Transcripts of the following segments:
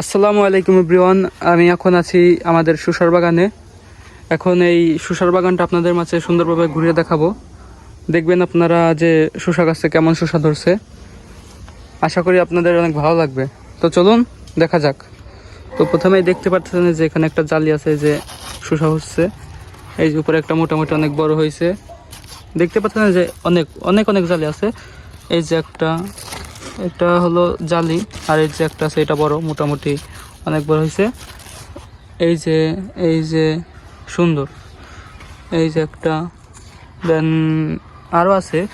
আসসালামু আলাইকুম এভরিওয়ান, আমি এখন আছি আমাদের সুসার বাগানে। এখন এই সুসার বাগানটা আপনাদের মাঝে সুন্দরভাবে ঘুরিয়ে দেখাবো। দেখবেন আপনারা যে শসা গাছে কেমন শসা ধরছে। আশা করি আপনাদের অনেক ভালো লাগবে। তো চলুন, দেখা যাক। তো প্রথমেই দেখতে পাচ্ছেন যে এখানে একটা জালি আছে যে শসা হচ্ছে। এই যে উপরে একটা মোটামুটি অনেক বড় হয়েছে। দেখতে পাচ্ছেন যে অনেক অনেক অনেক জালি আছে। এই যে একটা এটা হলো জালি, আর এই যে একটা আছে, এটা বড়, মোটামুটি অনেক বড় হয়েছে। এই যে এই যে সুন্দর। এই যে একটা, দেন আরও আছে।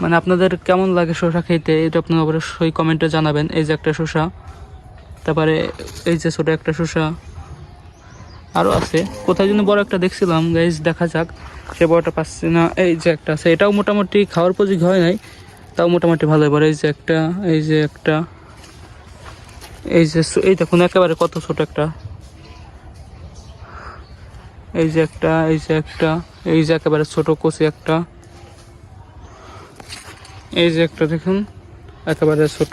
মানে আপনাদের কেমন লাগে শসা খেতে, এটা আপনারা অবশ্যই কমেন্টে জানাবেন। এই যে একটা শসা, তারপরে এই যে ছোটো একটা শসা আরও আছে। কোথায় যেন বড় একটা দেখছিলাম, গাইজ, দেখা যাক। সে বড়টা পাচ্ছি না। এই যে একটা আছে, এটাও মোটামুটি খাওয়ার উপযোগী হয় নাই। তাও মোটামুটি ভালো। এবার এই যে একটা, এই যে একটা, এই যে এই দেখুন, একেবারে কত ছোট একটা। এই যে একটা, এই যে একটা, এই যে একেবারে ছোট কচি একটা। এই যে একটা দেখুন, একেবারে ছোট।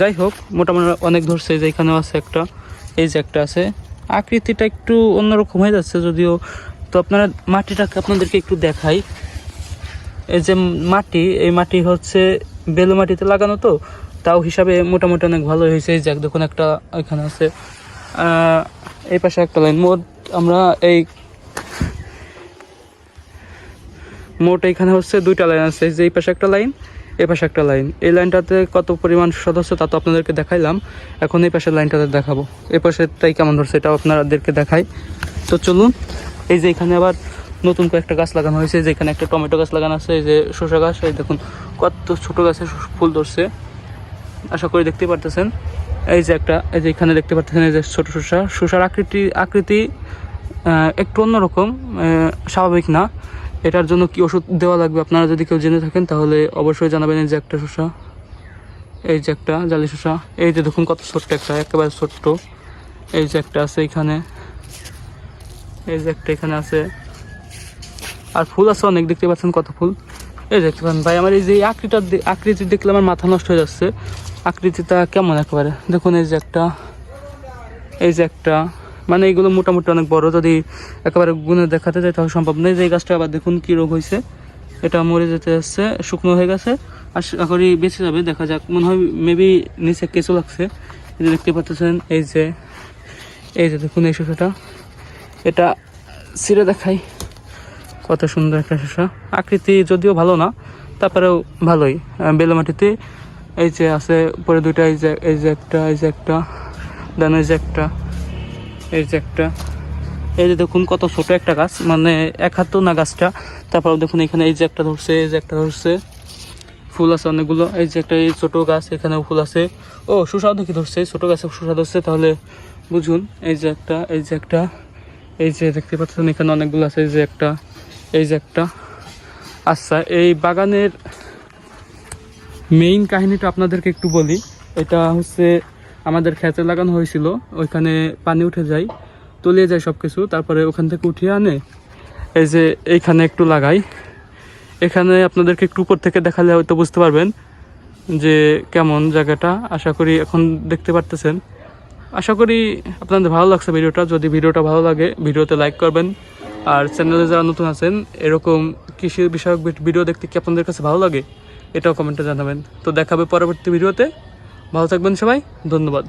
যাই হোক, মোটামুটি অনেক ধরছে যে এখানেও আছে একটা, এই যে একটা আছে। আকৃতিটা একটু অন্যরকম হয়ে যাচ্ছে, যদিও তো আপনারা মাটিটাকে আপনাদেরকে একটু দেখাই। এই যে মাটি, এই মাটি হচ্ছে বেলু মাটিতে লাগানো তো, তাও হিসাবে মোটামুটি অনেক ভালো হয়েছে। এই যে দেখুন একটা এখানে আছে এই পাশে একটা লাইন। মোট আমরা এই মোট এখানে হচ্ছে দুইটা লাইন আছে। যে এই পাশে একটা লাইন, এই পাশে একটা লাইন। এই লাইনটাতে কত পরিমাণ সদস্য তা তো আপনাদেরকে দেখাইলাম। এখন এই পাশের লাইনটাতে দেখাবো। এই পাশেরটাই কেমন ধরছে, এটাও আপনাদেরকে দেখাই। তো চলুন, এই যে এখানে আবার নতুন কয়েকটা গাছ লাগানো হয়েছে, যেখানে একটা টমেটো গাছ লাগানো আছে, এই যে শসা গাছ, এই দেখুন কত ছোট গাছে ফুল ধরছে। আশা করি দেখতে পারতেছেন। এই যে একটা, এই যে এখানে দেখতে পারতেছেন, এই যে ছোট শসা। শসার আকৃতি আকৃতি একটু অন্যরকম স্বাভাবিক না। এটার জন্য কি ওষুধ দেওয়া লাগবে আপনারা যদি কেউ জেনে থাকেন, তাহলে অবশ্যই জানাবেন এই যে একটা শসা। এই যে একটা জালি শসা। এই যে দেখুন কত ছোট্ট একটা, একেবারে ছোট্ট। এই যে একটা আছে এখানে। এই যে একটা এখানে আছে। আর ফুল আছে অনেক, দেখতে পাচ্ছেন কত ফুল। এই দেখতে পাচ্ছেন ভাই, আমার এই যে আকৃতিটা আকৃতি দেখলে আমার মাথা নষ্ট হয়ে যাচ্ছে। আকৃতিটা কেমন একেবারে? দেখুন এই যে একটা, এই যে একটা মানে এইগুলো মোটামুটি অনেক বড়। যদি একেবারে গুনে দেখাতে যায় তাহলে সম্ভব নয়। যে এই গাছটা আবার দেখুন কী রোগ হয়েছে। এটা মরে যেতে যাচ্ছে, শুকনো হয়ে গেছে। আশা করি বেঁচে যাবে, দেখা যাক। মনে হয় মেবি নিচে কেঁচো লাগছে। এই যে দেখতে পাচ্ছেন, এই যে এই যে দেখুন এই শসাটা এটা ছিঁড়ে দেখাই কত সুন্দর একটা শসা আকৃতি যদিও ভালো না তারপরেও ভালোই বেলেমাটিতে এই যে আছে উপরে দুইটা এই যে এই যে একটা এই যে একটা দেন এই যে একটা এই যে একটা এই যে দেখুন কত ছোট একটা গাছ মানে এক হাত না গাছটা তারপর দেখুন এখানে এই যে একটা ধরছে এই যে একটা ধরছে ফুল আছে অনেকগুলো এই যে একটা এই ছোটো গাছ এখানেও ফুল আছে ও সুসাও দেখি ধরছে ছোটো গাছে সুসা ধরছে তাহলে বুঝুন এই যে একটা এই যে একটা এই যে দেখতে পাচ্ছেন এখানে অনেকগুলো আছে এই যে একটা এই যে একটা। আচ্ছা এই বাগানের মেইন কাহিনীটা আপনাদেরকে একটু বলি। এটা হচ্ছে আমাদের খেতে লাগানো হয়েছিল, ওইখানে পানি উঠে যায়, তলিয়ে যায় সব কিছু তারপরে ওখান থেকে উঠিয়ে আনে। এই যে এইখানে একটু লাগাই। এখানে আপনাদেরকে একটু উপর থেকে দেখালে হয়তো বুঝতে পারবেন যে কেমন জায়গাটা। আশা করি এখন দেখতে পারতেছেন। আশা করি আপনাদের ভালো লাগছে ভিডিওটা। যদি ভিডিওটা ভালো লাগে, ভিডিওতে লাইক করবেন। আর চ্যানেলে যারা নতুন আছেন, এরকম কৃষি বিষয়ক ভিডিও দেখতে কি আপনাদের কাছে ভালো লাগে? এটাও কমেন্টে জানাবেন। তো দেখাবে পরবর্তী ভিডিওতে ভালো থাকবেন সবাই। ধন্যবাদ।